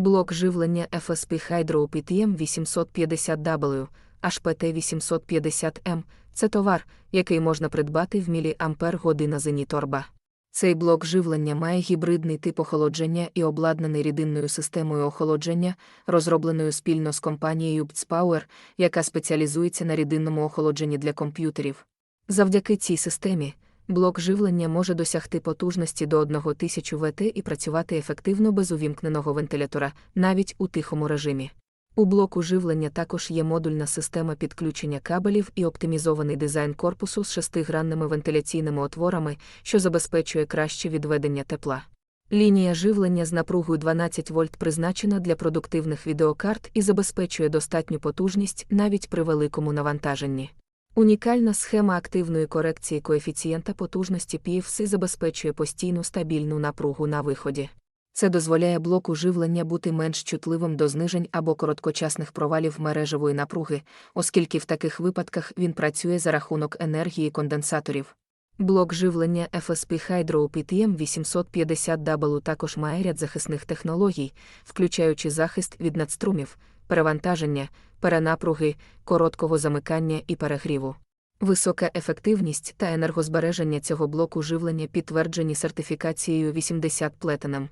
Блок живлення FSP Hydro PTM 850W, HPT 850M – це товар, який можна придбати в міліампер година Зеніторба. Цей блок живлення має гібридний тип охолодження і обладнаний рідинною системою охолодження, розробленою спільно з компанією Power, яка спеціалізується на рідинному охолодженні для комп'ютерів. Завдяки цій системі, блок живлення може досягти потужності до 1000 Вт і працювати ефективно без увімкненого вентилятора, навіть у тихому режимі. У блоку живлення також є модульна система підключення кабелів і оптимізований дизайн корпусу з шестигранними вентиляційними отворами, що забезпечує краще відведення тепла. Лінія живлення з напругою 12 вольт призначена для продуктивних відеокарт і забезпечує достатню потужність навіть при великому навантаженні. Унікальна схема активної корекції коефіцієнта потужності PFC забезпечує постійну стабільну напругу на виході. Це дозволяє блоку живлення бути менш чутливим до знижень або короткочасних провалів мережевої напруги, оскільки в таких випадках він працює за рахунок енергії конденсаторів. Блок живлення FSP Hydro PTM 850W також має ряд захисних технологій, включаючи захист від надструмів, перевантаження, перенапруги, короткого замикання і перегріву. Висока ефективність та енергозбереження цього блоку живлення підтверджені сертифікацією 80 Platinum.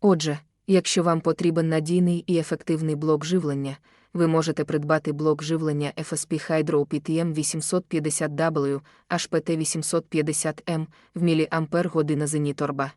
Отже, якщо вам потрібен надійний і ефективний блок живлення, ви можете придбати блок живлення FSP Hydro PTM 850W, HPT 850M в міліампер година Зеніторба.